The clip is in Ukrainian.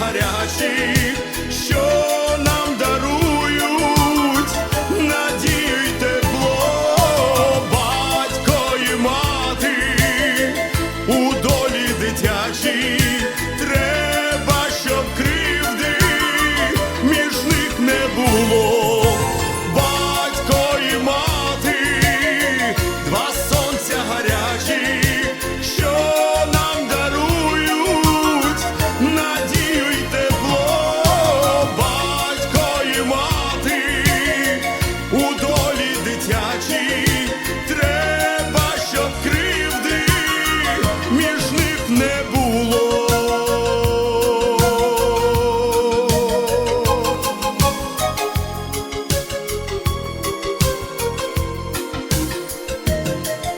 гарячих, що нам дарують надію й тепло, батько і мати у долі дитячій. між них не буде.